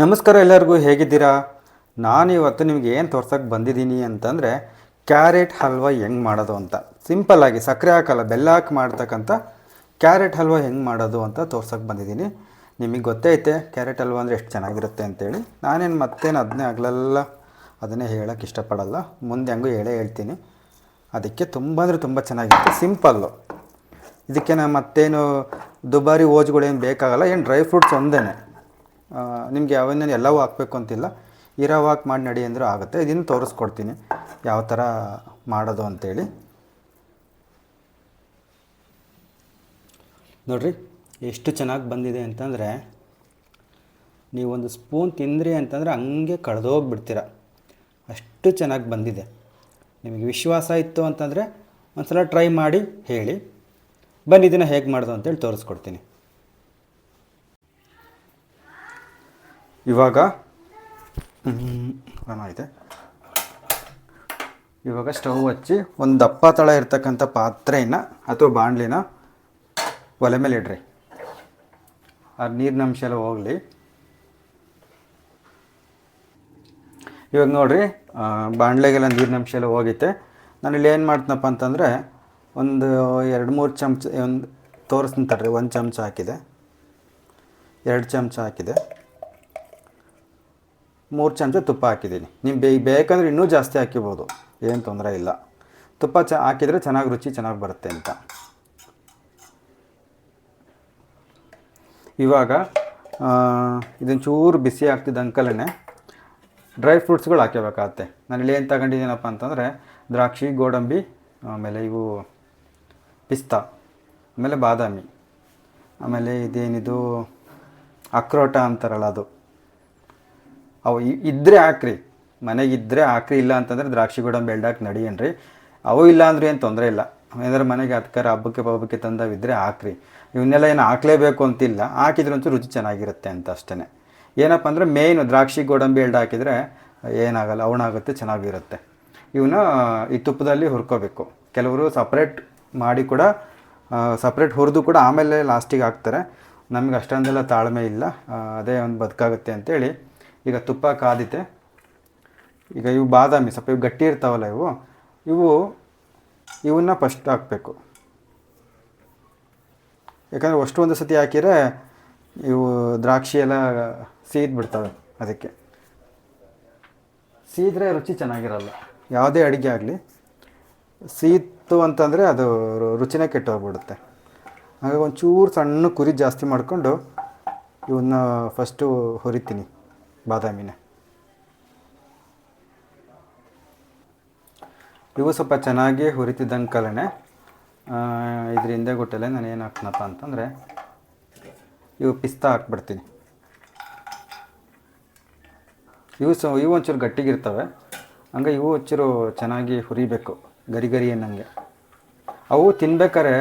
ನಮಸ್ಕಾರ ಎಲ್ಲರಿಗೂ ಹೇಗಿದ್ದೀರಾ? ನಾನು ಇವತ್ತು ನಿಮಗೆ ಏನು ತೋರ್ಸಕ್ಕೆ ಬಂದಿದ್ದೀನಿ ಅಂತಂದರೆ ಕ್ಯಾರೆಟ್ ಹಲ್ವಾ ಹೆಂಗೆ ಮಾಡೋದು ಅಂತ. ಸಿಂಪಲ್ಲಾಗಿ ಸಕ್ಕರೆ ಹಾಕಲ್ಲ, ಬೆಲ್ಲ ಹಾಕಿ ಮಾಡ್ತಕ್ಕಂಥ ಕ್ಯಾರೆಟ್ ಹಲ್ವಾ ಹೆಂಗೆ ಮಾಡೋದು ಅಂತ ತೋರ್ಸಕ್ಕೆ ಬಂದಿದ್ದೀನಿ. ನಿಮಗೆ ಗೊತ್ತೈತೆ ಕ್ಯಾರೆಟ್ ಹಲ್ವಾ ಅಂದರೆ ಎಷ್ಟು ಚೆನ್ನಾಗಿರುತ್ತೆ ಅಂತೇಳಿ. ನಾನೇನು ಮತ್ತೇನು ಅದನ್ನೇ ಆಗಲೆಲ್ಲ, ಅದನ್ನೇ ಹೇಳೋಕ್ಕೆ ಇಷ್ಟಪಡಲ್ಲ. ಮುಂದೆ ಹೆಂಗೂ ಹೇಳೇ ಹೇಳ್ತೀನಿ. ಅದಕ್ಕೆ ತುಂಬ ಅಂದರೆ ತುಂಬ ಚೆನ್ನಾಗಿರುತ್ತೆ ಸಿಂಪಲ್ಲು ಇದಕ್ಕೆ ನಾನು ಮತ್ತೇನು ದುಬಾರಿ ಓಜ್ಗಳೇನು ಬೇಕಾಗಲ್ಲ, ಏನು ಡ್ರೈ ಫ್ರೂಟ್ಸ್ ಒಂದೇ ನಿಮಗೆ ಯಾವನ್ನೇನು ಎಲ್ಲವೂ ಹಾಕಬೇಕು ಅಂತಿಲ್ಲ. ಇರೋ ವಾಕ್ ಮಾಡಿ ನಡಿ ಅಂದರೂ ಆಗುತ್ತೆ. ಇದನ್ನು ತೋರಿಸ್ಕೊಡ್ತೀನಿ ಯಾವ ಥರ ಮಾಡೋದು ಅಂತೇಳಿ. ನೋಡಿರಿ, ಎಷ್ಟು ಚೆನ್ನಾಗಿ ಬಂದಿದೆ ಅಂತಂದರೆ ನೀವೊಂದು ಸ್ಪೂನ್ ತಿಂದ್ರಿ ಅಂತಂದರೆ ಹಂಗೆ ಕಳೆದೋಗ್ಬಿಡ್ತೀರ. ಅಷ್ಟು ಚೆನ್ನಾಗಿ ಬಂದಿದೆ. ನಿಮಗೆ ವಿಶ್ವಾಸ ಇತ್ತು ಅಂತಂದರೆ ಒಂದು ಸಲ ಟ್ರೈ ಮಾಡಿ ಹೇಳಿ. ಬನ್ನಿ, ಇದನ್ನು ಹೇಗೆ ಮಾಡೋದು ಅಂತೇಳಿ ತೋರಿಸ್ಕೊಡ್ತೀನಿ. ಇವಾಗ ಏನಾಗಿದೆ ಇವಾಗ ಸ್ಟವ್ ಹಚ್ಚಿ ಒಂದು ದಪ್ಪ ತಳ ಇರ್ತಕ್ಕಂಥ ಪಾತ್ರೆನ ಅಥವಾ ಬಾಣಲಿನ ಒಲೆ ಮೇಲೆ ಇಡ್ರಿ. ಆ ನೀರಿನ ಅಂಶ ಎಲ್ಲ ಹೋಗಲಿ. ಇವಾಗ ನೋಡಿರಿ ಬಾಣಲೆಗೆಲ್ಲ ನೀರಿನ ಅಂಶ ಎಲ್ಲ ಹೋಗಿತ್ತೆ ನಾನು ಇಲ್ಲಿ ಏನು ಮಾಡ್ತೀನಪ್ಪ ಅಂತಂದರೆ, ಒಂದು ಎರಡು ಮೂರು ಚಮಚ, ಒಂದು ತೋರಿಸ್ತೀನಿ ತಡ್ರಿ, ಒಂದು ಚಮಚ ಹಾಕಿದೆ. ಎರಡು ಚಮಚ ಹಾಕಿದೆ. ಮೂರು ಚಮಚ ತುಪ್ಪ ಹಾಕಿದ್ದೀನಿ. ನೀವು ಬೇ, ಬೇಕಂದ್ರೆ ಇನ್ನೂ ಜಾಸ್ತಿ ಹಾಕಿಬೋದು. ಏನು ತೊಂದರೆ ಇಲ್ಲ. ತುಪ್ಪ ಚ, ಹಾಕಿದರೆ ಚೆನ್ನಾಗಿ ರುಚಿ ಚೆನ್ನಾಗಿ ಬರುತ್ತೆ ಅಂತ. ಇವಾಗ ಇದನ್ನು ಚೂರು ಬಿಸಿ ಆಗ್ತಿದ್ದ ಅಂಕಲೇ ಡ್ರೈ ಫ್ರೂಟ್ಸ್ಗಳು ಹಾಕ್ಕೋಬೇಕಾಗತ್ತೆ ನಾನು ಇಲ್ಲಿ ಏನು ತಗೊಂಡಿದ್ದೀನಪ್ಪ ಅಂತಂದರೆ ದ್ರಾಕ್ಷಿ, ಗೋಡಂಬಿ, ಆಮೇಲೆ ಇವು ಪಿಸ್ತಾ, ಆಮೇಲೆ ಬಾದಾಮಿ, ಆಮೇಲೆ ಇದೇನಿದು ಅಕ್ರೋಟ ಅಂತಾರಲ್ಲ ಅದು. ಅವು ಇದ್ದರೆ ಹಾಕ್ರಿ. ಮನೆಗೆ ಇದ್ದರೆ ಹಾಕ್ರಿ, ಇಲ್ಲ ಅಂತಂದರೆ ದ್ರಾಕ್ಷಿ ಗೋಡಂಬಿ ಎಲ್ಡಾಕಿ ನಡಿಯನ್ರಿ. ಅವು ಇಲ್ಲ ಅಂದ್ರೆ ಏನು ತೊಂದರೆ ಇಲ್ಲ. ಏನಾದ್ರೆ ಮನೆಗೆ ಅದಕ್ಕಾರ ಹಬ್ಬಕ್ಕೆ ಪಬ್ಬಕ್ಕೆ ತಂದವಿದ್ದರೆ ಹಾಕ್ರಿ. ಇವನ್ನೆಲ್ಲ ಏನು ಹಾಕ್ಲೇಬೇಕು ಅಂತಿಲ್ಲ. ಹಾಕಿದ್ರಂತೂ ರುಚಿ ಚೆನ್ನಾಗಿರುತ್ತೆ ಅಂತ ಅಷ್ಟೇ ಏನಪ್ಪ ಅಂದರೆ ಮೇಯ್ನು ದ್ರಾಕ್ಷಿ ಗೋಡಂಬಿ ಎಲ್ಡ್ ಹಾಕಿದರೆ ಏನಾಗಲ್ಲ ಅವಣಾಗುತ್ತೆ ಚೆನ್ನಾಗಿರುತ್ತೆ. ಇವನ್ನ ಈ ತುಪ್ಪದಲ್ಲಿ ಹುರ್ಕೋಬೇಕು. ಕೆಲವರು ಸಪ್ರೇಟ್ ಮಾಡಿ ಕೂಡ ಸಪ್ರೇಟ್ ಹುರಿದು ಕೂಡ ಆಮೇಲೆ ಲಾಸ್ಟಿಗೆ ಹಾಕ್ತಾರೆ. ನಮಗೆ ಅಷ್ಟೊಂದೆಲ್ಲ ತಾಳ್ಮೆ ಇಲ್ಲ. ಅದೇ ಒಂದು ಬದುಕಾಗುತ್ತೆ ಅಂತೇಳಿ ಈಗ ತುಪ್ಪ ಕಾದಿತೆ ಈಗ ಇವು ಬಾದಾಮಿ, ಸ್ವಲ್ಪ ಇವು ಗಟ್ಟಿ ಇರ್ತಾವಲ್ಲ ಇವು. ಇವು, ಇವನ್ನ ಫಸ್ಟ್ ಹಾಕಬೇಕು. ಯಾಕಂದರೆ ಅಷ್ಟು ಒಂದು ಸತಿ ಹಾಕಿದರೆ ಇವು ದ್ರಾಕ್ಷಿ ಎಲ್ಲ ಸೀದ್ ಅದಕ್ಕೆ. ಸೀದ್ರೆ ರುಚಿ ಚೆನ್ನಾಗಿರಲ್ಲ. ಯಾವುದೇ ಅಡುಗೆ ಆಗಲಿ. ಸೀತು ಅಂತಂದರೆ ಅದು ರುಚಿನೇ ಕೆಟ್ಟೋಗ್ಬಿಡುತ್ತೆ. ಹಾಗಾಗಿ ಒಂಚೂರು ಸಣ್ಣ ಕುರಿ ಜಾಸ್ತಿ ಮಾಡಿಕೊಂಡು ಇವನ್ನ ಫಸ್ಟು ಹುರಿತೀನಿ. ಬಾದಾಮಿನ. ಇವು ಸ್ವಲ್ಪ ಚೆನ್ನಾಗಿ ಹುರಿತಿದ್ದಂಗೆ ಇದ್ರ ಹಿಂದೆ ನಾನು ಏನು ಹಾಕ್ನಪ್ಪ ಅಂತಂದರೆ, ಇವು ಪಿಸ್ತಾ ಹಾಕ್ಬಿಡ್ತೀನಿ. ಇವು ಸ, ಇವು ಒಂಚೂರು ಗಟ್ಟಿಗಿರ್ತವೆ. ಹಂಗೆ ಇವು ಒಂಚೂರು ಚೆನ್ನಾಗಿ ಹುರಿಬೇಕು, ಗರಿ ಗರಿ ಅನ್ನಂಗೆ. ಅವು ತಿನ್ಬೇಕಾದ್ರೆ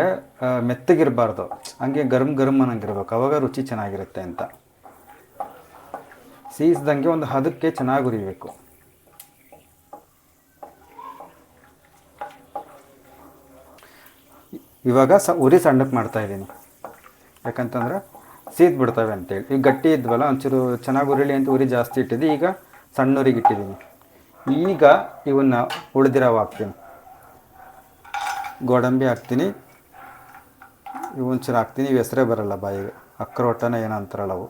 ಮೆತ್ತಗಿರಬಾರ್ದು. ಹಂಗೆ ಗರಮ್ ಗರಂ ಅನ್ನಂಗಿರ್ಬೇಕು. ಅವಾಗ ರುಚಿ ಚೆನ್ನಾಗಿರುತ್ತೆ ಅಂತ. ಸೀಸ್ದಂಗೆ ಒಂದು ಹದಕ್ಕೆ ಚೆನ್ನಾಗಿ ಹುರಿಬೇಕು. ಇವಾಗ ಸ ಉರಿ ಸಣ್ಣಕ್ಕೆ ಮಾಡ್ತಾ ಇದ್ದೀನಿ. ಯಾಕಂತಂದ್ರೆ ಸೀದ್ ಬಿಡ್ತವೆ ಅಂತೇಳಿ. ಈಗ ಗಟ್ಟಿ ಇದ್ವಲ್ಲ, ಒಂಚೂರು ಚೆನ್ನಾಗಿ ಉರಿಲಿ ಅಂತ ಉರಿ ಜಾಸ್ತಿ ಇಟ್ಟಿದ್ದು ಈಗ ಸಣ್ಣ ಉರಿಗೆ ಇಟ್ಟಿದ್ದೀನಿ. ಈಗ ಇವನ್ನ ಉಳಿದಿರವು ಹಾಕ್ತೀನಿ. ಗೋಡಂಬಿ ಹಾಕ್ತೀನಿ. ಇವು ಒಂಚೂರು ಹಾಕ್ತೀನಿ. ಇವು ಹೆಸರೇ ಬರಲ್ಲ ಬಾಯಿಗೆ. ಅಕ್ರೋಟನ ಏನೋ ಅವು.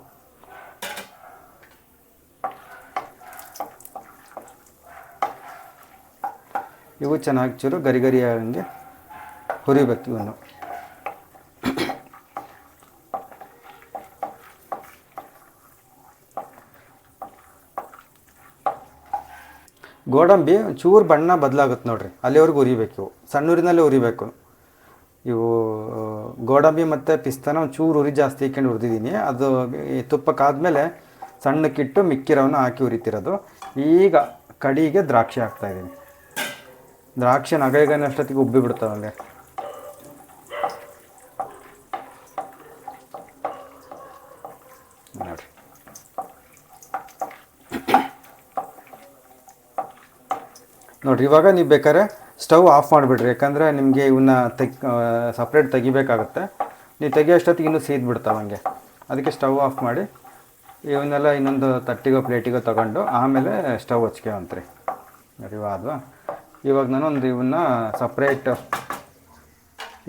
ಇವು ಚೆನ್ನಾಗಿ ಚೂರು ಗರಿ ಗರಿ ಆಗಂಗೆ ಹುರಿಬೇಕು ಇವನ್ನು. ಗೋಡಂಬಿ ಚೂರು ಬಣ್ಣ ಬದಲಾಗುತ್ತೆ ನೋಡ್ರಿ, ಅಲ್ಲಿವರೆಗೂ ಉರಿಬೇಕು ಇವು. ಸಣ್ಣ ಊರಿನಲ್ಲೇ ಉರಿಬೇಕು. ಇವು ಗೋಡಂಬಿ ಮತ್ತು ಪಿಸ್ತಾನ ಚೂರು ಉರಿ ಜಾಸ್ತಿ ಇಕ್ಕೊಂಡು ಹುರಿದಿದ್ದೀನಿ ಅದು ತುಪ್ಪಕ್ಕಾದ್ಮೇಲೆ ಸಣ್ಣಕ್ಕಿಟ್ಟು ಮಿಕ್ಕಿರೋವನ್ನ ಹಾಕಿ ಉರಿತಿರೋದು. ಈಗ ಕಡಿಗೆ ದ್ರಾಕ್ಷಿ ಹಾಕ್ತಾಯಿದ್ದೀನಿ ದ್ರಾಕ್ಷಿ ನಗೈಗನಷ್ಟೊತ್ತಿಗೆ ಉಬ್ಬಿ ಬಿಡ್ತಾವೆ ಹಂಗೆ ನೋಡ್ರಿ. ನೋಡ್ರಿ, ಇವಾಗ ನೀವು ಬೇಕಾದ್ರೆ ಸ್ಟವ್ ಆಫ್ ಮಾಡಿಬಿಡ್ರಿ, ಯಾಕಂದರೆ ನಿಮಗೆ ಇವನ್ನ ತೆಗ್ ಸಪ್ರೇಟ್ ತೆಗಿಬೇಕಾಗುತ್ತೆ. ನೀವು ತೆಗಿಯೋಷ್ಟೊತ್ತಿಗೆ ಇನ್ನೂ ಸೀದ್ ಬಿಡ್ತಾವೆ ಹಂಗೆ. ಅದಕ್ಕೆ ಸ್ಟವ್ ಆಫ್ ಮಾಡಿ ಇವನ್ನೆಲ್ಲ ಇನ್ನೊಂದು ತಟ್ಟಿಗೋ, ಪ್ಲೇಟಿಗೋ ತಗೊಂಡು ಆಮೇಲೆ ಸ್ಟವ್ ಹಚ್ಕೊವಂತ್ರಿ ಅರಿವಾದ್ವಾ ಇವಾಗ ನಾನು ಒಂದು ಇವನ್ನ ಸಪ್ರೇಟ್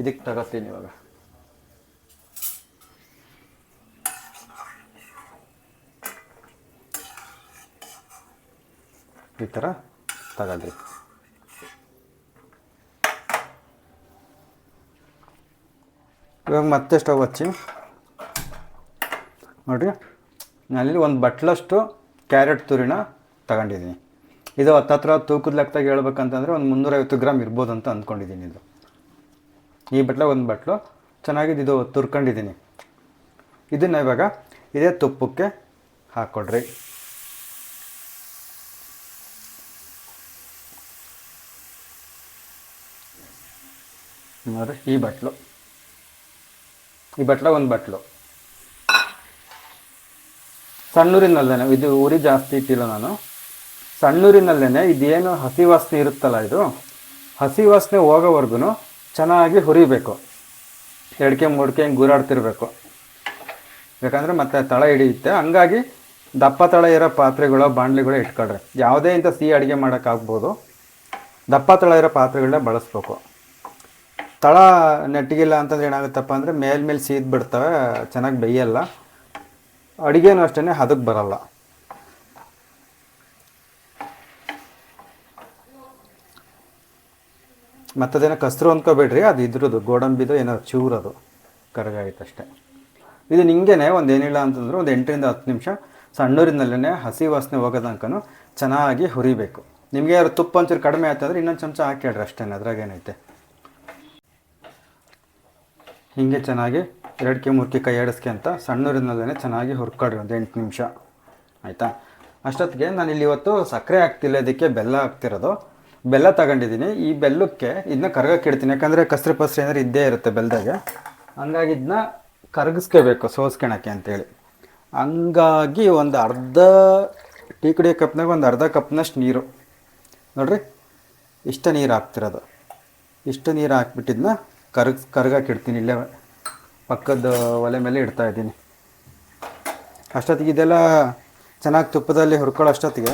ಇದಕ್ಕೆ ತಗೋತೀನಿ ಇವಾಗ. ಈ ಥರ ತಗೊಳ್ರಿ. ಇವಾಗ ಮತ್ತೆ ಸ್ಟವ್ ಹಚ್ಚಿ. ನೋಡಿರಿ, ನಾನಿಲ್ಲಿ ಒಂದು ಬಟ್ಲಷ್ಟು ಕ್ಯಾರೆಟ್ ತುರಿನ ತಗೊಂಡಿದ್ದೀನಿ. ಇದು ಹತ್ತತ್ರ ತೂಕದ ಲೆಕ್ಕದಾಗ ಹೇಳ್ಬೇಕಂತಂದರೆ ಒಂದು ಮುನ್ನೂರೈವತ್ತು ಗ್ರಾಮ್ ಇರ್ಬೋದು ಅಂತ ಅಂದ್ಕೊಂಡಿದ್ದೀನಿ ಇದು. ಈ ಬಟ್ಲ ಒಂದು ಬಟ್ಲು. ಚೆನ್ನಾಗಿದೆ ಇದು ತುರ್ಕೊಂಡಿದ್ದೀನಿ. ಇದನ್ನು ಇವಾಗ ಇದೇ ತುಪ್ಪಕ್ಕೆ ಹಾಕ್ಕೊಡ್ರಿ ನೋಡ್ರಿ, ಈ ಬಟ್ಲು. ಈ ಬಟ್ಲ ಒಂದು ಬಟ್ಲು. ಸಣ್ಣೂರಿನಲ್ಲೇನೆ, ಇದು ಉರಿ ಜಾಸ್ತಿ ಇಟ್ಟಿಲ್ಲ ನಾನು. ಸಣ್ಣೂರಿನಲ್ಲೇನೆ ಇದೇನು ಹಸಿ ವಾಸನೆ ಇರುತ್ತಲ್ಲ ಇದು? ಹಸಿ ವಾಸನೆ ಹೋಗೋವರೆಗೂ ಚೆನ್ನಾಗಿ ಹುರಿಬೇಕು. ಎಡ್ಕೆ ಮುಡ್ಕೆ ಹಿಂಗೆ ಗುರಾಡ್ತಿರ್ಬೇಕು. ಯಾಕಂದರೆ ಮತ್ತೆ ತಳ ಹಿಡಿಯುತ್ತೆ. ಹಂಗಾಗಿ ದಪ್ಪ ತಳ ಇರೋ ಪಾತ್ರೆಗಳು ಬಾಣಲಿಗಳು ಇಟ್ಕೊಳ್ರಿ. ಯಾವುದೇ ಇಂಥ ಸಿಹಿ ಅಡುಗೆ ಮಾಡೋಕ್ಕಾಗ್ಬೋದು. ದಪ್ಪ ತಳ ಇರೋ ಪಾತ್ರೆಗಳನ್ನ ಬಳಸ್ಬೇಕು. ತಳ ನೆಟ್ಟಿಗಿಲ್ಲ ಅಂತಂದ್ರೆ ಏನಾಗುತ್ತಪ್ಪ ಅಂದರೆ ಮೇಲ್ಮೇಲೆ ಸೀದ್ ಬಿಡ್ತವೆ, ಚೆನ್ನಾಗಿ ಬೇಯಲ್ಲ. ಅಡುಗೆನೂ ಅಷ್ಟೇ ಹದಕ್ಕೆ ಬರಲ್ಲ. ಮತ್ತದೇನೋ ಕಸ್ರು ಅಂದ್ಕೋಬೇಡ್ರಿ ಅದು ಇದ್ರದ್ದು ಗೋಡಂಬಿದು ಏನೋ ಚೂರದು ಕರಗಾಯ್ತು ಅಷ್ಟೇ ಇದು ನಿಂಗೆನೆ ಒಂದು ಏನಿಲ್ಲ ಅಂತಂದ್ರೆ ಒಂದು ಎಂಟರಿಂದ ಹತ್ತು ನಿಮಿಷ ಸಣ್ಣೂರಿನಲ್ಲೇ ಹಸಿ ವಾಸನೆ ಹೋಗೋದಂಕನು ಚೆನ್ನಾಗಿ ಹುರಿಬೇಕು. ನಿಮಗೆ ಯಾರು ತುಪ್ಪ ಒಂಚೂರು ಕಡಿಮೆ ಆಯ್ತಂದ್ರೆ ಇನ್ನೊಂದು ಚಮಚ ಹಾಕ್ಯಾಡ್ರಿ ಅಷ್ಟೇ ಅದ್ರಾಗೇನೈತೆ ಹೀಗೆ ಚೆನ್ನಾಗಿ ಎರಡಕ್ಕೆ ಮೂರಕ್ಕೆ ಕೈ ಆಡಿಸ್ಕೆ ಅಂತ ಸಣ್ಣೂರಿನಲ್ಲೇ ಚೆನ್ನಾಗಿ ಹುರ್ಕೊಡ್ರಿ ಒಂದು ಎಂಟು ನಿಮಿಷ. ಆಯಿತಾ? ಅಷ್ಟೊತ್ತಿಗೆ ನಾನು ಇಲ್ಲಿ ಇವತ್ತು ಸಕ್ಕರೆ ಹಾಕ್ತಿಲ್ಲ, ಇದಕ್ಕೆ ಬೆಲ್ಲ ಹಾಕ್ತಿರೋದು. ಬೆಲ್ಲ ತಗೊಂಡಿದ್ದೀನಿ. ಈ ಬೆಲ್ಲಕ್ಕೆ ಇದನ್ನ ಕರ್ಗಕ್ಕೆ ಇಡ್ತೀನಿ. ಯಾಕಂದರೆ ಕಸ್ರಿ ಪಸ್ರಿ ಏನಾದ್ರು ಇದ್ದೇ ಇರುತ್ತೆ ಬೆಲ್ಲದಾಗೆ ಹಂಗಾಗಿ ಇದನ್ನ ಕರಗಿಸ್ಕೋಬೇಕು ಸೋಸ್ಕೊಳಕ್ಕೆ ಅಂತೇಳಿ. ಹಂಗಾಗಿ ಒಂದು ಅರ್ಧ ಟೀ ಕುಡಿಯೋ ಕಪ್ನಾಗ ಒಂದು ಅರ್ಧ ಕಪ್ನಷ್ಟು ನೀರು. ನೋಡ್ರಿ, ಇಷ್ಟು ನೀರು ಹಾಕ್ತಿರೋದು. ಇಷ್ಟು ನೀರು ಹಾಕ್ಬಿಟ್ಟಿದ್ನ ಕರಗ್, ಕರ್ಗಕ್ಕೆ ಇಡ್ತೀನಿ. ಇಲ್ಲೇ ಪಕ್ಕದ ಒಲೆ ಮೇಲೆ ಇಡ್ತಾ ಇದ್ದೀನಿ. ಅಷ್ಟೊತ್ತಿಗೆ ಇದೆಲ್ಲ ಚೆನ್ನಾಗಿ ತುಪ್ಪದಲ್ಲಿ ಹುರ್ಕೊಳ್ಳೋ ಅಷ್ಟೊತ್ತಿಗೆ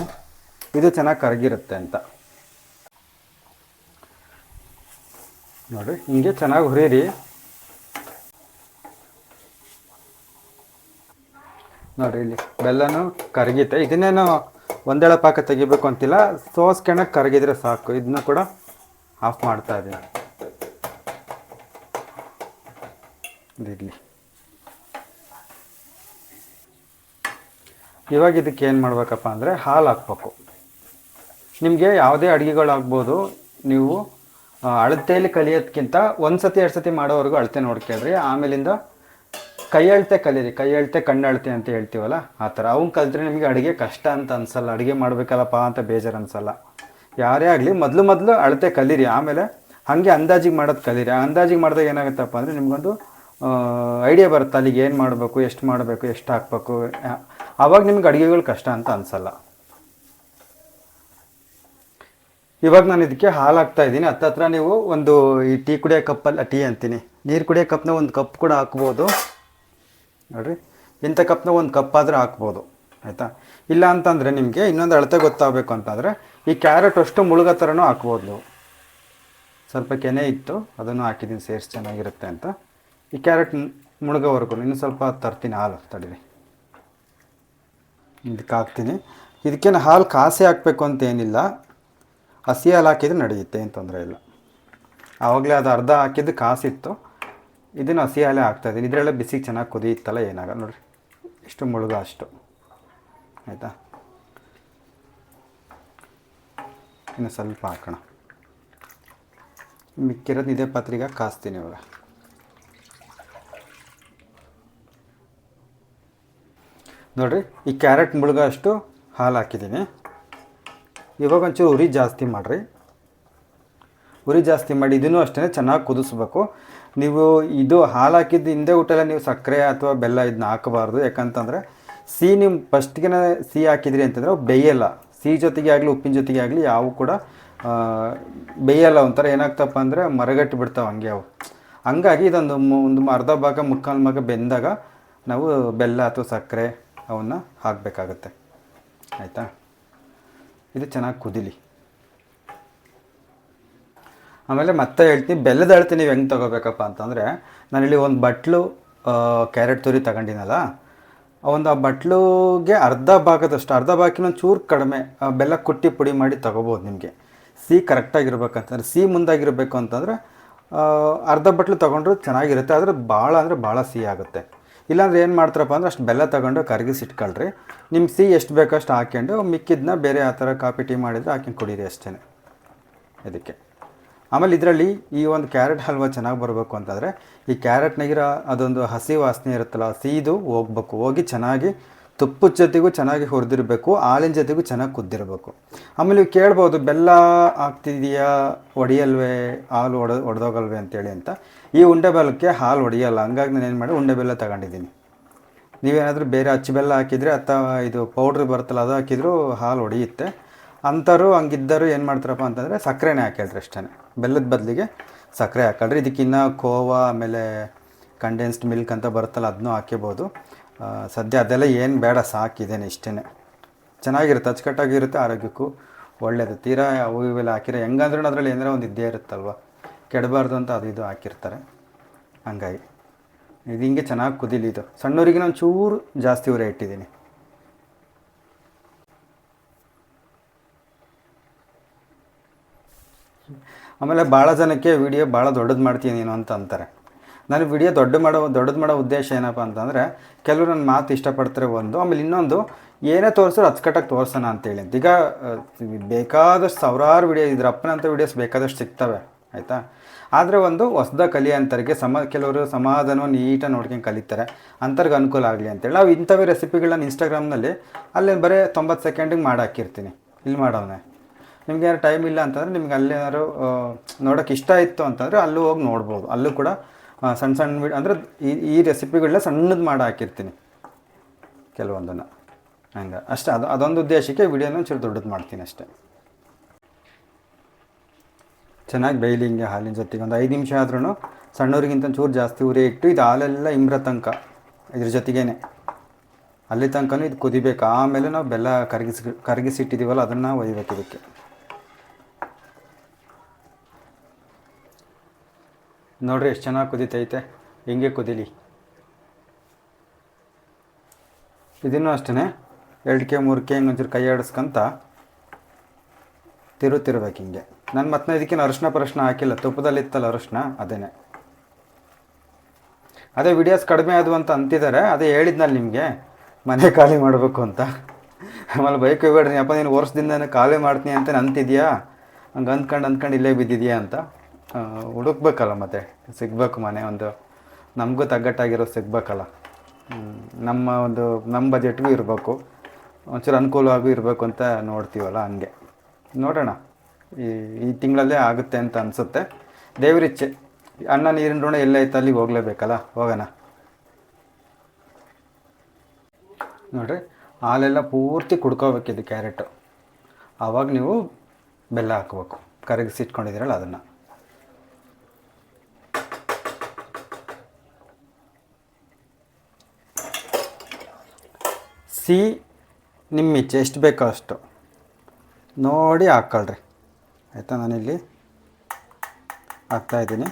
ಇದು ಚೆನ್ನಾಗಿ ಕರಗಿರುತ್ತೆ ಅಂತ. ನೋಡಿರಿ, ಹಿಂಗೆ ಚೆನ್ನಾಗಿ ಹುರಿಯಿರಿ. ನೋಡಿರಿ, ಇಲ್ಲಿ ಬೆಲ್ಲನೂ ಕರಗಿತೆ. ಇದನ್ನೇನು ಒಂದೇಳ ಪಾಕ ತೆಗಿಬೇಕು ಅಂತಿಲ್ಲ ಕೆಣ ಕರಗಿದ್ರೆ ಸಾಕು. ಇದನ್ನ ಕೂಡ ಆಫ್ ಮಾಡ್ತಾ ಇದ್ದೀನಿ ಇವಾಗ ಇದಕ್ಕೆ ಏನು ಮಾಡ್ಬೇಕಪ್ಪ ಅಂದರೆ ಹಾಲು ಹಾಕ್ಬೇಕು. ನಿಮಗೆ ಯಾವುದೇ ಅಡುಗೆಗಳಾಗ್ಬೋದು, ನೀವು ಅಳತೆಯಲ್ಲಿ ಕಲಿಯೋದ್ಕಿಂತ ಒಂದು ಸತಿ ಎರಡು ಸತಿ ಮಾಡೋವರೆಗೂ ಅಳತೆ ನೋಡ್ಕೊಳ್ರಿ ಆಮೇಲಿಂದ ಕೈ ಅಳತೆ ಕಲೀರಿ. ಕೈ ಅಳತೆ ಕಣ್ಣು ಅಳತೆ ಅಂತ ಹೇಳ್ತೀವಲ್ಲ, ಆ ಥರ. ಅವ್ನು ಕಲಿತ್ರೆ ನಿಮಗೆ ಅಡುಗೆ ಕಷ್ಟ ಅಂತ ಅನ್ಸಲ್ಲ. ಅಡುಗೆ ಮಾಡಬೇಕಲ್ಲಪ್ಪ ಅಂತ ಬೇಜಾರು ಅನ್ಸಲ್ಲ. ಯಾರೇ ಆಗಲಿ ಮೊದಲು ಮೊದಲು ಅಳತೆ ಕಲೀರಿ. ಆಮೇಲೆ ಹಾಗೆ ಅಂದಾಜಿಗೆ ಮಾಡೋದು ಕಲೀರಿ. ಅಂದಾಜಿಗೆ ಮಾಡಿದಾಗ ಏನಾಗುತ್ತಪ್ಪ ಅಂದರೆ ನಿಮಗೊಂದು ಐಡಿಯಾ ಬರುತ್ತೆ ಅಲ್ಲಿಗೆ ಏನು ಮಾಡಬೇಕು, ಎಷ್ಟು ಮಾಡಬೇಕು, ಎಷ್ಟು ಹಾಕ್ಬೇಕು. ಆವಾಗ ನಿಮ್ಗೆ ಅಡುಗೆಗಳು ಕಷ್ಟ ಅಂತ ಅನ್ಸಲ್ಲ. ಇವಾಗ ನಾನು ಇದಕ್ಕೆ ಹಾಲು ಹಾಕ್ತಾ ಇದ್ದೀನಿ ಹತ್ತತ್ರ ನೀವು ಒಂದು ಈ ಟೀ ಕುಡಿಯೋ ಕಪ್ಪಲ್ಲ, ಟೀ ಅಂತೀನಿ. ನೀರು ಕುಡಿಯೋ ಕಪ್ನ ಒಂದು ಕಪ್ ಕೂಡ ಹಾಕ್ಬೋದು. ನೋಡಿರಿ. ಇಂಥ ಕಪ್ನ ಒಂದು ಕಪ್ ಆದರೂ ಹಾಕ್ಬೋದು. ಆಯಿತಾ? ಇಲ್ಲ ಅಂತಂದರೆ ನಿಮಗೆ ಇನ್ನೊಂದು ಅಳತೆ ಗೊತ್ತಾಗಬೇಕು ಅಂತಂದರೆ ಈ ಕ್ಯಾರೆಟ್ ಅಷ್ಟು ಮುಳುಗೋ ಥರನೂ ಹಾಕ್ಬೋದು ಸ್ವಲ್ಪ ಕೆನೆ ಇತ್ತು ಅದನ್ನು ಹಾಕಿದ್ದೀನಿ, ಸೇರಿಸಿ ಚೆನ್ನಾಗಿರುತ್ತೆ ಅಂತ. ಈ ಕ್ಯಾರೆಟ್ ಮುಳುಗೋವರೆಗೂ ಇನ್ನೂ ಸ್ವಲ್ಪ ತರ್ತೀನಿ ಹಾಲು, ತಡೀರಿ. ಇದಕ್ಕೆ ಹಾಕ್ತೀನಿ. ಇದಕ್ಕೇನು ಹಾಲು ಕಾಸೆ ಹಾಕಬೇಕು ಅಂತ ಏನಿಲ್ಲ. ಹಸಿ ಹಾಲು ಹಾಕಿದ್ರೆ ನಡೆಯುತ್ತೆ, ಏನು ತೊಂದರೆ ಇಲ್ಲ. ಆವಾಗಲೇ ಅದು ಅರ್ಧ ಹಾಕಿದ್ದು ಕಾಸಿತ್ತು. ಇದನ್ನು ಹಸಿ ಹಾಲೇ ಹಾಕ್ತಾಯಿದ್ದೀನಿ ಇದರಲ್ಲೇ ಬಿಸಿಗೆ ಚೆನ್ನಾಗಿ ಕುದಿಯುತ್ತಲ್ಲ ಏನಾಗಲ್ಲ ನೋಡಿರಿ. ಇಷ್ಟು ಮುಳುಗ ಅಷ್ಟು. ಆಯಿತಾ? ಇನ್ನು ಸ್ವಲ್ಪ ಹಾಕೋಣ. ಮಿಕ್ಕಿರೋದು ಇದೇ ಪಾತ್ರೆಗೆ ಕಾಸ್ತೀನಿ ಇವಾಗ. ನೋಡಿರಿ, ಈ ಕ್ಯಾರೆಟ್ ಮುಳುಗ ಅಷ್ಟು ಹಾಲು ಹಾಕಿದ್ದೀನಿ. ಇವಾಗ ಒಂಚೂರು ಉರಿ ಜಾಸ್ತಿ ಮಾಡಿರಿ. ಉರಿ ಜಾಸ್ತಿ ಮಾಡಿ ಇದನ್ನು ಅಷ್ಟೇ ಚೆನ್ನಾಗಿ ಕುದಿಸ್ಬೇಕು. ನೀವು ಇದು ಹಾಲು ಹಾಕಿದ್ದು ಹಿಂದೆ ಊಟೆಲ್ಲ ನೀವು ಸಕ್ಕರೆ ಅಥವಾ ಬೆಲ್ಲ ಇದನ್ನ ಹಾಕಬಾರ್ದು. ಯಾಕಂತಂದರೆ ಸಿಹಿ ನಿಮ್ಮ ಫಸ್ಟ್ಗೆ ಸಿಹಿ ಹಾಕಿದ್ರಿ ಅಂತಂದರೆ ಬೇಯಲ್ಲ. ಸಿಹಿ ಜೊತೆಗೆ ಆಗಲಿ, ಉಪ್ಪಿನ ಜೊತೆಗೆ ಆಗಲಿ ಯಾವು ಕೂಡ ಬೇಯಲ್ಲ ಒಂಥರ. ಏನಾಗ್ತಪ್ಪ ಅಂದರೆ ಮರಗಟ್ಟಿ ಬಿಡ್ತಾವೆ ಹಂಗೆ ಅವು. ಹಂಗಾಗಿ ಇದೊಂದು ಒಂದು ಅರ್ಧ ಭಾಗ, ಮುಕ್ಕಾಲು ಭಾಗ ಬೆಂದಾಗ ನಾವು ಬೆಲ್ಲ ಅಥವಾ ಸಕ್ಕರೆ ಅವನ್ನ ಹಾಕಬೇಕಾಗತ್ತೆ. ಆಯಿತಾ? ಇದು ಚೆನ್ನಾಗಿ ಕುದಿಲಿ. ಆಮೇಲೆ ಮತ್ತೆ ಹೇಳ್ತೀನಿ, ಬೆಲ್ಲದ ಅಳತೆ ನೀವು ಹೆಂಗೆ ತೊಗೋಬೇಕಪ್ಪ ಅಂತಂದರೆ, ನಾನಿಲ್ಲಿ ಒಂದು ಬಟ್ಲು ಕ್ಯಾರೆಟ್ ತುರಿ ತಗೊಂಡಿನಲ್ಲ ಒಂದು ಆ ಬಟ್ಲುಗೆ ಅರ್ಧ ಭಾಗದಷ್ಟು, ಅರ್ಧ ಭಾಗಕ್ಕಿನ ಚೂರು ಕಡಿಮೆ ಬೆಲ್ಲ ಕುಟ್ಟಿ ಪುಡಿ ಮಾಡಿ ತೊಗೋಬೋದು ನಿಮಗೆ. ಸಿಹಿ ಕರೆಕ್ಟಾಗಿರ್ಬೇಕಂತಂದ್ರೆ ಸಿಹಿ ಮುಂದಾಗಿರಬೇಕು ಅಂತಂದರೆ ಅರ್ಧ ಬಟ್ಲು ತೊಗೊಂಡ್ರು ಚೆನ್ನಾಗಿರುತ್ತೆ, ಆದರೆ ಭಾಳ ಅಂದರೆ ಭಾಳ ಸಿಹಿ ಆಗುತ್ತೆ. ಇಲ್ಲಾಂದ್ರೆ ಏನು ಮಾಡ್ತಾರಪ್ಪ ಅಂದ್ರೆ ಅಷ್ಟು ಬೆಲ್ಲ ತಗೊಂಡು ಕರಗಿಸಿ ಇಟ್ಕೊಳ್ರಿ. ನಿಮ್ಮ ಸಿಹಿ ಎಷ್ಟು ಬೇಕೋ ಅಷ್ಟು ಹಾಕ್ಕೊಂಡು ಮಿಕ್ಕಿದ್ನ ಬೇರೆ ಆ ಥರ ಕಾಫಿ ಟೀ ಮಾಡಿದರೆ ಹಾಕಿ ಕುಡೀರಿ ಅಷ್ಟೇ ಇದಕ್ಕೆ. ಆಮೇಲೆ ಇದರಲ್ಲಿ ಈ ಒಂದು ಕ್ಯಾರೆಟ್ ಹಲ್ವಾ ಚೆನ್ನಾಗಿ ಬರಬೇಕು ಅಂತಂದರೆ ಈ ಕ್ಯಾರೆಟ್ನಾಗಿರೋ ಅದೊಂದು ಹಸಿ ವಾಸನೆ ಇರುತ್ತಲ್ಲ ಸೀದು ಹೋಗ್ಬೇಕು. ಹೋಗಿ ಚೆನ್ನಾಗಿ ತುಪ್ಪದ ಜೊತೆಗೂ ಚೆನ್ನಾಗಿ ಹುರಿದಿರಬೇಕು ಹಾಲಿನ ಜೊತೆಗೂ ಚೆನ್ನಾಗಿ ಕುದ್ದಿರಬೇಕು. ಆಮೇಲೆ ನೀವು ಕೇಳ್ಬೋದು, ಬೆಲ್ಲ ಆಗ್ತಿದೆಯಾ ಒಡೆಯಲ್ವೇ, ಹಾಲು ಒಡ, ಒಡೆದೋಗಲ್ವೇ ಅಂತೇಳಿ ಅಂತ. ಈ ಉಂಡೆ ಬೆಲ್ಲಕ್ಕೆ ಹಾಲು ಒಡೆಯಲ್ಲ, ಹಂಗಾಗಿ ನಾನು ಏನು ಮಾಡಿ ಉಂಡೆ ಬೆಲ್ಲ ತಗೊಂಡಿದ್ದೀನಿ. ನೀವೇನಾದರೂ ಬೇರೆ ಅಚ್ಚು ಬೆಲ್ಲ ಹಾಕಿದರೆ ಅಥವಾ ಇದು ಪೌಡ್ರ್ ಬರುತ್ತಲ್ಲ, ಅದು ಹಾಕಿದರೂ ಹಾಲು ಒಡೆಯುತ್ತೆ. ಅಂಥವ್ರು ಹಂಗಿದ್ದರು ಏನು ಮಾಡ್ತಾರಪ್ಪ ಅಂತಂದರೆ ಸಕ್ಕರೆನೇ ಹಾಕಿದ್ರೆ ಅಷ್ಟೇ ಬೆಲ್ಲದ ಬದಲಿಗೆ ಸಕ್ಕರೆ ಹಾಕಳ್ರಿ. ಇದಕ್ಕಿನ್ನ ಕೋವಾ, ಆಮೇಲೆ ಕಂಡೆನ್ಸ್ಡ್ ಮಿಲ್ಕ್ ಅಂತ ಬರುತ್ತಲ್ಲ ಅದನ್ನೂ ಹಾಕಿಬೋದು ಸದ್ಯ ಅದೆಲ್ಲ ಏನು ಬೇಡ ಸಾಕಿದ್ದೇನೆ ಇಷ್ಟೇ ಚೆನ್ನಾಗಿರುತ್ತೆ, ಅಚ್ಚುಕಟ್ಟಾಗಿರುತ್ತೆ, ಆರೋಗ್ಯಕ್ಕೂ ಒಳ್ಳೆಯದು ತೀರಾ ಅವು ಇವೆಲ್ಲ ಹಾಕಿರೋ ಹೆಂಗಂದ್ರೂ ಅದರಲ್ಲಿ ಏನಾರ ಒಂದು ಇದ್ದೇ ಇರುತ್ತಲ್ವ? ಕೆಡಬಾರ್ದು ಅಂತ ಅದು ಇದು ಹಾಕಿರ್ತಾರೆ. ಹಂಗಾಗಿ. ಇದು ಹಿಂಗೆ ಚೆನ್ನಾಗಿ ಕುದಿಲಿ ಇದು. ಸಣ್ಣವರಿಗೆ ನಾನು ಚೂರು ಜಾಸ್ತಿ ಉರಿ ಇಟ್ಟಿದ್ದೀನಿ. ಆಮೇಲೆ ಭಾಳ ಜನಕ್ಕೆ ವಿಡಿಯೋ ಭಾಳ ದೊಡ್ಡದು ಮಾಡ್ತೀನಿ ಅಂತ ಅಂತಾರೆ. ನಾನು ವಿಡಿಯೋ ದೊಡ್ಡ ಮಾಡೋ, ದೊಡ್ಡದು ಮಾಡೋ ಉದ್ದೇಶ ಏನಪ್ಪ ಅಂತಂದರೆ, ಕೆಲವರು ನನ್ನ ಮಾತು ಇಷ್ಟಪಡ್ತಾರೆ ಒಂದು, ಆಮೇಲೆ ಇನ್ನೊಂದು, ಏನೇ ತೋರಿಸಿದ್ರು ಅಚ್ಚುಕಟ್ಟಾಗಿ ತೋರಿಸೋಣ ಅಂತೇಳಿ. ಅಂತ ಈಗ ಬೇಕಾದಷ್ಟು ಸಾವಿರಾರು ವಿಡಿಯೋ, ಇದ್ರ ಅಪ್ಪನಂತ ವಿಡಿಯೋಸ್ ಬೇಕಾದಷ್ಟು ಸಿಗ್ತವೆ, ಆಯಿತಾ? ಆದರೆ ಒಂದು ಹೊಸ್ದ ಅಂತರಿಗೆ ಸಮ, ಕೆಲವರು ಸಮಾಧಾನ ನೀಟಾಗಿ ನೋಡ್ಕೊಂಡು ಕಲಿತಾರೆ ಅಂಥವ್ರಿಗೆ ಅನುಕೂಲ ಆಗಲಿ ಅಂತೇಳಿ. ನಾವು ಇಂಥವೇ ರೆಸಿಪಿಗಳನ್ನ ಇನ್ಸ್ಟಾಗ್ರಾಮ್ನಲ್ಲಿ ಅಲ್ಲಿ ಬರೀ ತೊಂಬತ್ತು ಸೆಕೆಂಡಿಗೆ ಮಾಡಿ ಹಾಕಿರ್ತೀನಿ, ಇಲ್ಲಿ ಮಾಡೋಣ ನಿಮ್ಗೆ ಯಾರು ಟೈಮ್ ಇಲ್ಲ ಅಂತಂದರೆ ನಿಮ್ಗೆ ಅಲ್ಲೇನಾದ್ರು ನೋಡೋಕೆ ಇಷ್ಟ ಇತ್ತು ಅಂತಂದರೆ ಅಲ್ಲೂ ಹೋಗಿ ನೋಡ್ಬೋದು. ಅಲ್ಲೂ ಕೂಡ ಸಣ್ಣ ಸಣ್ಣ ಅಂದರೆ ಈ ಈ ರೆಸಿಪಿಗಳನ್ನ ಸಣ್ಣದು ಮಾಡಿ ಹಾಕಿರ್ತೀನಿ. ಕೆಲವೊಂದನ್ನು. ಹಂಗೆ. ಅಷ್ಟೇ, ಅದು, ಅದೊಂದು ಉದ್ದೇಶಕ್ಕೆ ವಿಡಿಯೋನ ಒಂಚೂರು ದೊಡ್ಡದು ಮಾಡ್ತೀನಿ ಅಷ್ಟೇ. ಚೆನ್ನಾಗಿ ಬೇಯಲಿ ಹಿಂಗೆ ಹಾಲಿನ ಜೊತೆಗೆ ಒಂದು ಐದು ನಿಮಿಷ ಆದ್ರೂ ಸಣ್ಣವ್ರಿಗಿಂತ ಚೂರು ಜಾಸ್ತಿ ಉರಿ ಇಟ್ಟು ಇದು ಹಾಲೆಲ್ಲ ಇಮ್ರ ತನಕ, ಇದ್ರ ಜೊತೆಗೇನೆ. ಅಲ್ಲಿ ತನಕನೂ ಇದು ಕುದಿಬೇಕು. ಆಮೇಲೆ ನಾವು ಬೆಲ್ಲ ಕರಗಿಸಿ ಕರಗಿಸಿಟ್ಟಿದ್ದೀವಲ್ಲ ಅದನ್ನು ಒಯ್ಬೇಕು ಇದಕ್ಕೆ. ನೋಡ್ರಿ ಎಷ್ಟು ಚೆನ್ನಾಗಿ ಕುದೀತೈತೆ. ಹಿಂಗೆ ಕುದೀಲಿ? ಇದನ್ನು ಅಷ್ಟೇ ಮೂರು ಕೆ ಹಿಂಗೆ ಒಂಚೂರು ಕೈ ಆಡಿಸ್ಕೊಂತ ತಿರುತ್ತಿರ್ಬೇಕು ಹಿಂಗೆ. ನಾನು ಮತ್ತೆ ಇದಕ್ಕೇನು ಅರಶಿನ ಪರಶಿನ ಹಾಕಿಲ್ಲ. ತುಪ್ಪದಲ್ಲಿ ಇತ್ತಲ್ಲ ಅರಶಿನ ಅದೇನೆ ಅದೇ ವಿಡಿಯೋಸ್ ಕಡಿಮೆ ಆದವು ಅಂತ ಅಂತಿದ್ದಾರೆ ಅದೇ ಹೇಳಿದ್ನಲ್ಲ ನಿಮಗೆ, ಮನೆ ಖಾಲಿ ಮಾಡಬೇಕು ಅಂತ. ಆಮೇಲೆ ಬೈಕ್ ಹೋಗ್ಬೇಡ್ರಿ. ಅಪ್ಪ, ನೀನು ವರ್ಷದಿಂದ ಖಾಲಿ ಮಾಡ್ತೀನಿ ಅಂತ ಅಂತಿದ್ಯಾ? ಹಂಗೆ ಅಂದ್ಕೊಂಡು ಅಂದ್ಕೊಂಡು ಇಲ್ಲೇ ಬಿದ್ದಿದ್ಯಾ ಅಂತ. ಹುಡುಕ್ಬೇಕಲ್ಲ ಮತ್ತೆ. ಸಿಗ್ಬೇಕು ಮನೆ ಒಂದು. ನಮಗೂ ತಗ್ಗಟ್ಟಾಗಿರೋ ಸಿಗ್ಬೇಕಲ್ಲ. ನಮ್ಮ ಒಂದು, ನಮ್ಮ ಬಜೆಟ್ಗೂ ಇರಬೇಕು. ಒಂಚೂರು ಅನುಕೂಲವಾಗೂ ಇರಬೇಕು ಅಂತ ನೋಡ್ತೀವಲ್ಲ ಹಂಗೆ. ನೋಡೋಣ. ಈ ಈ ತಿಂಗಳಲ್ಲೇ ಆಗುತ್ತೆ ಅಂತ ಅನಿಸುತ್ತೆ. ದೇವರಿಚ್ಛೆ. ಅಣ್ಣ ನೀರಿನ ಋಣ ಎಲ್ಲೈತೆ ಅಲ್ಲಿಗೆ ಹೋಗಲೇಬೇಕಲ್ಲ. ಹೋಗೋಣ. ನೋಡ್ರಿ, ಹಾಲೆಲ್ಲ ಪೂರ್ತಿ ಕುಡ್ಕೋಬೇಕಿದು ಕ್ಯಾರೆಟು. ಆವಾಗ ನೀವು ಬೆಲ್ಲ ಹಾಕ್ಬೇಕು. ಕರಗಿಸಿ ಇಟ್ಕೊಂಡಿದ್ದೀರಲ್ಲ ಅದನ್ನು. ಸಿಹಿ ನಿಮ್ಮ ಇಚ್ಛೆ ಎಷ್ಟು ಬೇಕೋ ಅಷ್ಟು. ನೋಡಿ ಹಾಕ್ಕೊಳ್ರಿ ಆಯಿತಾ ನಾನಿಲ್ಲಿ ಹಾಕ್ತಾಯಿದ್ದೀನಿ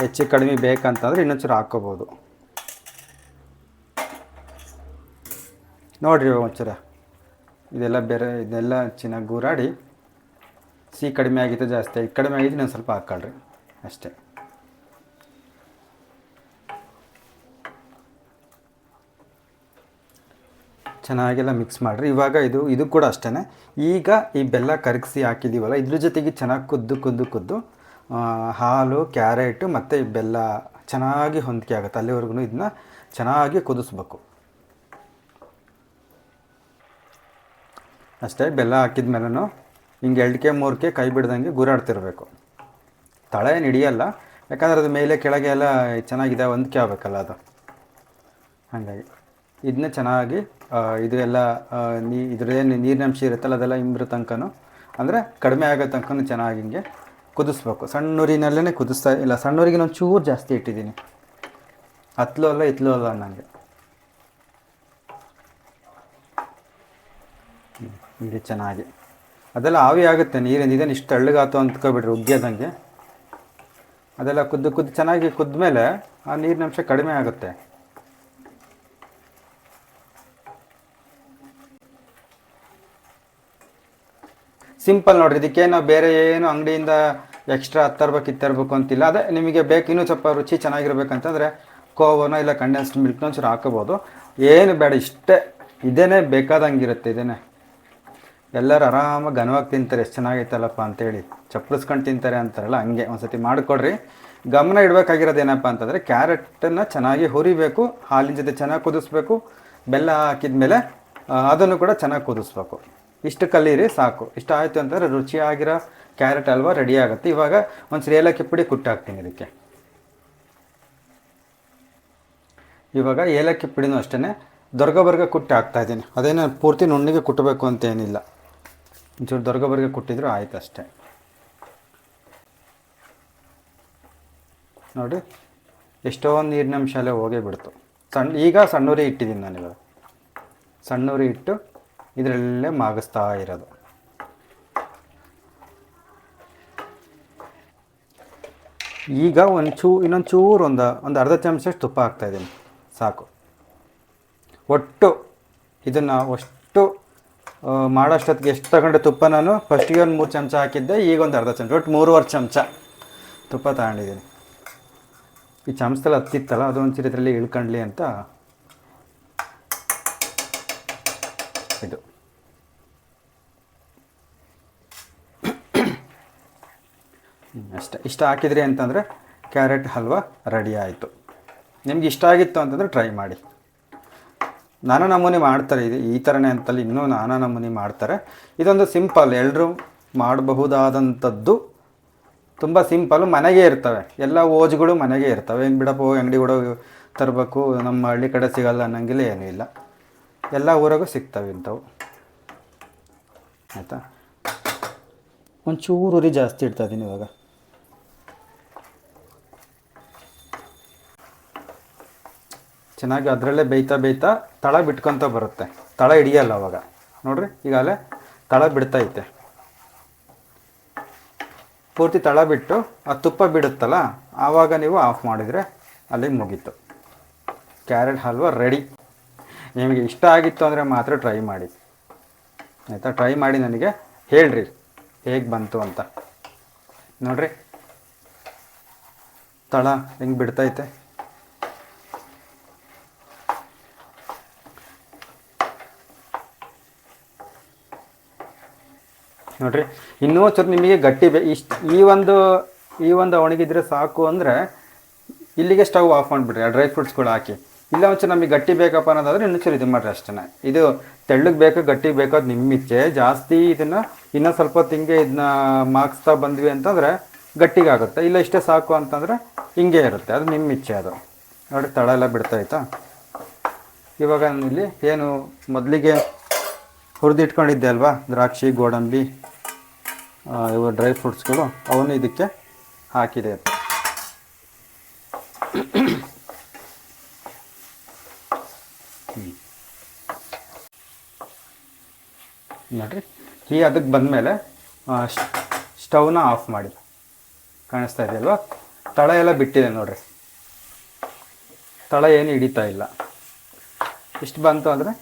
ಹೆಚ್ಚು ಕಡಿಮೆ ಬೇಕಂತಂದ್ರೆ ಇನ್ನೊಂಚೂರು ಹಾಕ್ಕೋಬೋದು ನೋಡಿರಿ ಒಂಚೂರ. ಇದೆಲ್ಲ ಬೇರೆ, ಇದೆಲ್ಲ ಚೆನ್ನಾಗಿ ಗೂರಾಡಿ. ಸಿ ಕಡಿಮೆ ಆಗಿತ್ತು ಜಾಸ್ತಿ ಕಡಿಮೆ ಆಗಿದ್ದು ಇನ್ನೊಂದು ಸ್ವಲ್ಪ ಹಾಕ್ಕೊಳ್ರಿ ಅಷ್ಟೇ. ಚೆನ್ನಾಗೆಲ್ಲ ಮಿಕ್ಸ್ ಮಾಡಿರಿ. ಇವಾಗ ಇದು ಇದು ಕೂಡ ಅಷ್ಟೇ ಈಗ ಈ ಬೆಲ್ಲ ಕರಗಿಸಿ ಹಾಕಿದ್ದೀವಲ್ಲ ಇದ್ರ ಜೊತೆಗೆ ಚೆನ್ನಾಗಿ ಕುದ್ದು ಕುದ್ದು ಕುದ್ದು ಹಾಲು, ಕ್ಯಾರೆಟು ಮತ್ತು ಈ ಬೆಲ್ಲ ಚೆನ್ನಾಗಿ ಹೊಂದಿಕೆ ಆಗುತ್ತೆ. ಅಲ್ಲಿವರೆಗೂ ಇದನ್ನ ಚೆನ್ನಾಗಿ ಕುದಿಸ್ಬೇಕು. ಅಷ್ಟೇ, ಬೆಲ್ಲ ಹಾಕಿದ ಮೇಲೂ ಹಿಂಗೆ ಎರಡಕ್ಕೆ ಮೂರಕ್ಕೆ ಕೈ ಬಿಡ್ದಂಗೆ ಗುರಾಡ್ತಿರ್ಬೇಕು. ತಳೆ ಹಿಡಿಯಲ್ಲ ಯಾಕಂದ್ರೆ ಅದು ಮೇಲೆ ಕೆಳಗೆ ಎಲ್ಲ ಚೆನ್ನಾಗಿದೆ, ಹೊಂದಿಕೆ ಆಗಬೇಕಲ್ಲ ಅದು. ಹಾಗಾಗಿ. ಇದನ್ನ ಚೆನ್ನಾಗಿ ಇದು ಎಲ್ಲ ನೀ ಇದ್ರೇನು ನೀರಿನಂಶ ಇರುತ್ತಲ್ಲ, ಅದೆಲ್ಲ ಇಂಬ್ರ ತನಕನೂ, ಅಂದರೆ ಕಡಿಮೆ ಆಗೋ ತನಕನೂ ಚೆನ್ನಾಗಿ ಹಿಂಗೆ ಕುದಿಸ್ಬೇಕು. ಸಣ್ಣೂರಿನಲ್ಲೇ ಕುದಿಸ್ತಾ, ಇಲ್ಲ, ಸಣ್ಣೂರಿಗೆ ನಾನು ಚೂರು ಜಾಸ್ತಿ ಇಟ್ಟಿದ್ದೀನಿ. ಹತ್ಲು ಅಲ್ಲ, ಇತ್ಲು ಅಲ್ಲ ಅನ್ನಂಗೆ. ಹಿಂಗೆ ಚೆನ್ನಾಗಿ. ಅದೆಲ್ಲ ಆವಿ ಆಗುತ್ತೆ, ನೀರಿಂದ. ಇದೇನು ಇಷ್ಟು ತಳ್ಳಗಾತು ಅಂದ್ಕೊಬಿಡ್ರಿ ಉಗ್ಗ್ಯದಂಗೆ. ಅದೆಲ್ಲ ಕುದ್ದು ಕುದ್ದು, ಚೆನ್ನಾಗಿ ಕುದ್ಮೇಲೆ ಆ ನೀರಿನಂಶ ಕಡಿಮೆ ಆಗುತ್ತೆ. ಸಿಂಪಲ್ ನೋಡ್ರಿ ಇದಕ್ಕೆ ನಾವು ಬೇರೆ ಏನು ಅಂಗಡಿಯಿಂದ ಎಕ್ಸ್ಟ್ರಾ ಹತ್ತರ್ಬೇಕು ಇತ್ತರ್ಬೇಕು ಅಂತಿಲ್ಲ. ಅದೇ ನಿಮಗೆ ಬೇಕು, ಇನ್ನೂ ಸ್ವಲ್ಪ ರುಚಿ ಚೆನ್ನಾಗಿರ್ಬೇಕಂತಂದರೆ ಕೋವನೋ ಇಲ್ಲ ಕಂಡೆನ್ಸ್ಡ್ ಮಿಲ್ಕ್ನ ಒಂಚೂರು ಹಾಕೋಬೋದು ಏನು ಬೇಡ, ಇಷ್ಟೇ ಇದೇನೇ ಬೇಕಾದಂಗಿರುತ್ತೆ ಇದೇನೆ ಎಲ್ಲರೂ ಆರಾಮಾಗಿ ಘನವಾಗಿ ತಿಂತಾರೆ, ಎಷ್ಟು ಚೆನ್ನಾಗೈತಲ್ಲಪ್ಪ ಅಂತೇಳಿ. ಚಪ್ಪಳಿಸ್ಕೊಂಡು ತಿಂತಾರೆ ಅಂತಾರಲ್ಲ, ಹಂಗೆ ಒಂದ್ಸತಿ ಮಾಡಿಕೊಡ್ರಿ. ಗಮನ ಇಡಬೇಕಾಗಿರೋದು ಏನಪ್ಪ ಅಂತಂದರೆ, ಕ್ಯಾರೆಟನ್ನು ಚೆನ್ನಾಗಿ ಹುರಿಬೇಕು, ಹಾಲಿನ ಜೊತೆ ಚೆನ್ನಾಗಿ ಕುದಿಸ್ಬೇಕು, ಬೆಲ್ಲ ಹಾಕಿದ ಮೇಲೆ ಅದನ್ನು ಕೂಡ ಚೆನ್ನಾಗಿ ಕುದಿಸ್ಬೇಕು. ಇಷ್ಟು ಕಲೀರಿ, ಸಾಕು. ಇಷ್ಟ ಆಯಿತು ಅಂತಂದರೆ ರುಚಿಯಾಗಿರೋ ಕ್ಯಾರೆಟ್ ಹಲ್ವಾ ರೆಡಿ ಆಗುತ್ತೆ. ಇವಾಗ ಒಂದು ಸರಿ ಏಲಕ್ಕಿ ಪುಡಿ ಕುಟ್ಟಾಕ್ತೀನಿ ಇದಕ್ಕೆ. ಇವಾಗ ಏಲಕ್ಕಿ ಪುಡಿನೂ ಅಷ್ಟೇ ದೊರ್ಗಬರ್ಗ ಕುಟ್ಟಿ ಹಾಕ್ತಾ ಇದ್ದೀನಿ. ಅದೇನು ಪೂರ್ತಿ ನುಣ್ಣಿಗೆ ಕುಟ್ಟಬೇಕು ಅಂತೇನಿಲ್ಲ ಒಂಚೂರು ದೊರ್ಗಬರ್ಗ ಕುಟ್ಟಿದ್ರು ಆಯ್ತು ಅಷ್ಟೇ. ನೋಡಿ, ಎಷ್ಟೊಂದು ನೀರಿನಂಶ ಹೋಗೇ ಬಿಡ್ತು. ಸಣ್ಣ ಈಗ ಸಣ್ಣೂರಿ ಇಟ್ಟಿದ್ದೀನಿ ನಾನು ಇವಾಗ ಸಣ್ಣೂರಿ ಇಟ್ಟು ಇದರಲ್ಲೇ ಮಾಗಿಸ್ತಾ ಇರೋದು. ಈಗ ಒಂದು ಚೂ ಇನ್ನೊಂದು ಚೂರು ಒಂದು ಒಂದು ಅರ್ಧ ಚಮಚಷ್ಟು ತುಪ್ಪ ಹಾಕ್ತಾಯಿದ್ದೀನಿ ಸಾಕು. ಒಟ್ಟು ಇದನ್ನು ಅಷ್ಟು ಮಾಡೋಷ್ಟೊತ್ತಿಗೆ ಎಷ್ಟು ತಗೊಂಡೆ ತುಪ್ಪ ನಾನು? ಫಸ್ಟಿಗೆ ಒಂದು ಮೂರು ಚಮಚ ಹಾಕಿದ್ದೆ, ಈಗ ಒಂದು ಅರ್ಧ ಚಮಚ, ಒಟ್ಟು ಮೂರುವರೆ ಚಮಚ ತುಪ್ಪ ತಗೊಂಡಿದ್ದೀನಿ. ಈ ಚಮಚದಲ್ಲಿ ಹತ್ತಿತ್ತಲ್ಲ ಅದು ಒಂಚೂರು ಇದರಲ್ಲಿ ಇಳ್ಕೊಂಡ್ಲಿ ಅಂತ ಇದು. ಅಷ್ಟೆ. ಇಷ್ಟ ಹಾಕಿದ್ರಿ ಅಂತಂದರೆ ಕ್ಯಾರೆಟ್ ಹಲ್ವಾ ರೆಡಿ ಆಯಿತು. ನಿಮ್ಗೆ ಇಷ್ಟ ಆಗಿತ್ತು ಅಂತಂದರೆ ಟ್ರೈ ಮಾಡಿ. ನಾನಾ ನಮೂನೆ ಮಾಡ್ತಾರೆ, ಇದು ಈ ಥರನೇ ಅಂತಲ್ಲಿ ಇನ್ನೂ ನಾನಾ ನಮೂನೆ ಮಾಡ್ತಾರೆ. ಇದೊಂದು ಸಿಂಪಲ್ ಎಲ್ಲರೂ ಮಾಡಬಹುದಾದಂಥದ್ದು. ತುಂಬ ಸಿಂಪಲ್ಲು ಮನೆಗೆ ಇರ್ತವೆ. ಎಲ್ಲ ಓಜ್ಗಳು ಮನೆಗೆ ಇರ್ತವೆ. ಬಿಡಪ್ಪ ಹೋಗಿ ಅಂಗಡಿ ಕೂಡ ತರಬೇಕು, ನಮ್ಮ ಹಳ್ಳಿ ಕಡೆ ಸಿಗಲ್ಲ ಅನ್ನಂಗಿಲ್ಲ, ಏನೂ ಇಲ್ಲ. ಎಲ್ಲ ಊರಾಗೂ ಸಿಗ್ತವೆ ಇಂಥವು. ಆಯಿತಾ? ಒಂಚೂರು ಉರಿ ಜಾಸ್ತಿ ಇಡ್ತಾ ಇದ್ದೀನಿ ಇವಾಗ. ಚೆನ್ನಾಗಿ ಅದರಲ್ಲೇ ಬೇಯ್ತಾ ಬೇಯ್ತಾ ತಳ ಬಿಟ್ಕೊತ ಬರುತ್ತೆ. ತಳ ಹಿಡಿಯಲ್ಲ ಅವಾಗ. ನೋಡ್ರಿ, ಈಗಾಗಲೇ ತಳ ಬಿಡ್ತೈತೆ. ಪೂರ್ತಿ ತಳ ಬಿಟ್ಟು ಆ ತುಪ್ಪ ಬಿಡುತ್ತಲ್ಲ, ಆವಾಗ ನೀವು ಆಫ್ ಮಾಡಿದರೆ ಅಲ್ಲಿಗೆ ಮುಗೀತು. Carrot halwa ready. ನಿಮಗೆ ಇಷ್ಟ ಆಗಿತ್ತು ಅಂದರೆ ಮಾತ್ರ ಟ್ರೈ ಮಾಡಿ. ಆಯಿತಾ? ಟ್ರೈ ಮಾಡಿ ನನಗೆ ಹೇಳ್ರಿ. ಹೇಗೆ ಬಂತು ಅಂತ. ನೋಡ್ರಿ. ತಳ ಹೆಂಗೆ ಬಿಡ್ತೈತೆ? ನೋಡ್ರಿ. ಇನ್ನೂ ಚೂರು ನಿಮಗೆ ಗಟ್ಟಿ ಬೇ ಇಷ್ಟು ಈ ಒಂದು ಈ ಒಂದು ಒಣಗಿದ್ರೆ ಸಾಕು ಅಂದರೆ ಇಲ್ಲಿಗೆ ಸ್ಟವ್ ಆಫ್ ಮಾಡಿಬಿಡ್ರಿ. ಆ ಡ್ರೈ ಫ್ರೂಟ್ಸ್ಗಳು ಹಾಕಿ. ಇಲ್ಲ ಒಂಚೂರು ನಮಗೆ ಗಟ್ಟಿ ಬೇಕಪ್ಪ ಅನ್ನೋದಾದ್ರೆ ಇನ್ನೊಂಚೂರು ಚೂರು ಇದು ಮಾಡಿರಿ ಅಷ್ಟೇ ಇದು ತೆಳ್ಳಗೆ ಬೇಕು, ಗಟ್ಟಿ ಬೇಕು ನಿಮ್ಮ ಇಚ್ಛೆ ಜಾಸ್ತಿ ಇದನ್ನು ಇನ್ನೂ ಸ್ವಲ್ಪ ತಿಂಗೆ ಇದನ್ನ ಮಾರ್ಕ್ಸ್ತಾ ಬಂದ್ವಿ ಅಂತಂದರೆ ಗಟ್ಟಿಗಾಗುತ್ತೆ. ಇಲ್ಲ ಇಷ್ಟೇ ಸಾಕು ಅಂತಂದರೆ ಹಿಂಗೆ ಇರುತ್ತೆ. ಅದು ನಿಮ್ಮ ಇಚ್ಛೆ ಅದು. ನೋಡಿ, ತಳ ಎಲ್ಲ ಬಿಡ್ತಾಯ್ತಾ ಇವಾಗ ಇಲ್ಲಿ ಏನು ಮೊದಲಿಗೆ ಹುರಿದಿಟ್ಕೊಂಡಿದ್ದೆ ಅಲ್ವಾ? ದ್ರಾಕ್ಷಿ, ಗೋಡಂಬಿ ಇವು ಡ್ರೈ ಫ್ರೂಟ್ಸ್ಗಳು. ಅವನು ಇದಕ್ಕೆ ಹಾಕಿದೆ. ನೋಡ್ರಿ. ಈ ಅದಕ್ಕೆ ಬಂದ ಮೇಲೆ ಸ್ಟವ್ನ ಆಫ್ ಮಾಡಿ ಕಾಣಿಸ್ತಾ ಇದೆಯಲ್ವಾ? ತಳ ಎಲ್ಲ ಬಿಟ್ಟಿದೆ ನೋಡ್ರಿ. ತಳ ಏನು ಹಿಡಿತಾ ಇಲ್ಲ. ಇಷ್ಟು ಬಂತು ಅಂದರೆ,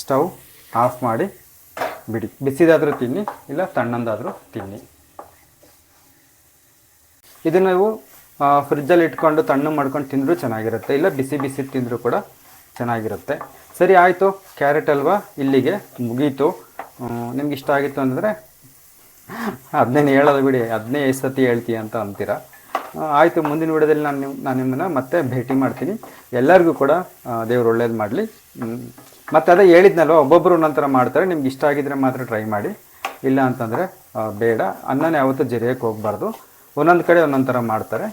ಸ್ಟವ್ ಆಫ್ ಮಾಡಿ ಬಿಡಿ. ಬಿಸಿದಾದರೂ ತಿನ್ನಿ, ಇಲ್ಲ ತಣ್ಣಂದಾದರೂ ತಿನ್ನಿ. ಇದು ನೀವು ಫ್ರಿಜ್ಜಲ್ಲಿ ಇಟ್ಕೊಂಡು ತಣ್ಣು ಮಾಡ್ಕೊಂಡು ತಿಂದರೂ ಚೆನ್ನಾಗಿರುತ್ತೆ. ಇಲ್ಲ ಬಿಸಿ ಬಿಸಿ ತಿಂದರೂ ಕೂಡ ಚೆನ್ನಾಗಿರುತ್ತೆ. ಸರಿ ಆಯಿತು, ಕ್ಯಾರೆಟ್ ಅಲ್ವಾ? ಇಲ್ಲಿಗೆ ಮುಗೀತು. ನಿಮ್ಗೆ ಇಷ್ಟ ಆಗಿತ್ತು ಅಂದರೆ ಅದನ್ನೇನು ಹೇಳೋದು ಬಿಡಿ ಅದನ್ನೇ ಎಷ್ಟು ಸತಿ ಹೇಳ್ತೀಯ ಅಂತ ಅಂತೀರ? ಆಯಿತು, ಮುಂದಿನ ವಿಡಿಯೋದಲ್ಲಿ ನಾನು ನಿಮ್ಮ ನಾನು ನಿಮ್ಮನ್ನು ಮತ್ತೆ ಭೇಟಿ ಮಾಡ್ತೀನಿ. ಎಲ್ಲರಿಗೂ ಕೂಡ ದೇವ್ರು ಒಳ್ಳೇದು ಮಾಡಲಿ. ಮತ್ತು ಅದೇ ಹೇಳಿದ್ನಲ್ವ ಒಬ್ಬೊಬ್ಬರು ಒಂದೊಂಥರ ಮಾಡ್ತಾರೆ. ನಿಮ್ಗೆ ಇಷ್ಟ ಆಗಿದ್ರೆ ಮಾತ್ರ ಟ್ರೈ ಮಾಡಿ. ಇಲ್ಲ ಅಂತಂದರೆ ಬೇಡ. ಅನ್ನನ ಯಾವತ್ತೂ ಜರಿಯಕ್ಕೆ ಹೋಗಬಾರ್ದು. ಒಂದೊಂದು ಕಡೆ ಒಂದೊಂದು ಥರ ಮಾಡ್ತಾರೆ.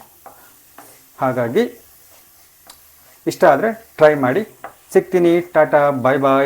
ಹಾಗಾಗಿ ಇಷ್ಟ ಆದರೆ ಟ್ರೈ ಮಾಡಿ. সিক্সটিনি টাটা বাই বাই।